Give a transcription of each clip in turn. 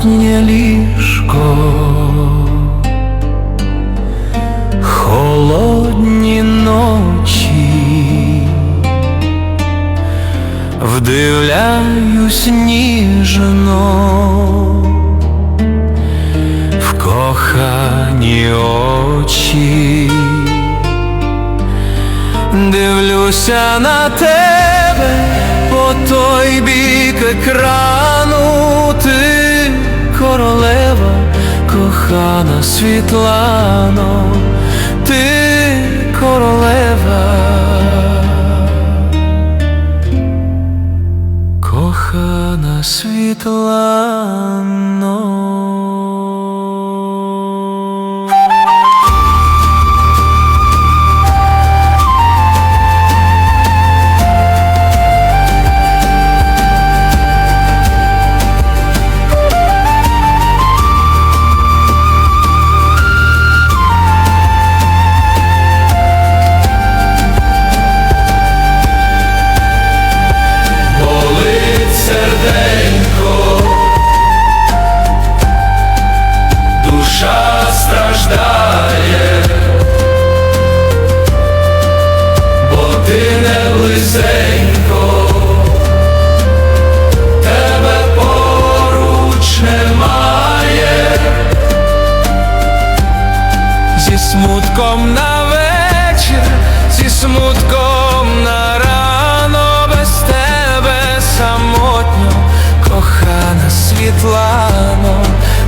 самотнє ліжко, холодні ночі, вдивляюсь ніжно в кохані очі, дивлюся на тебе по той бік екрану, кохана Світлано, ти королева. Кохана Світлано. Смутком на вечір, зі смутком на рано без тебе самотньо, кохана Світлано,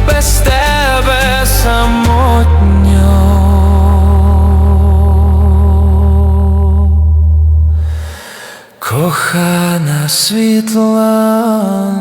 без тебе самотньо. Кохана Світлано.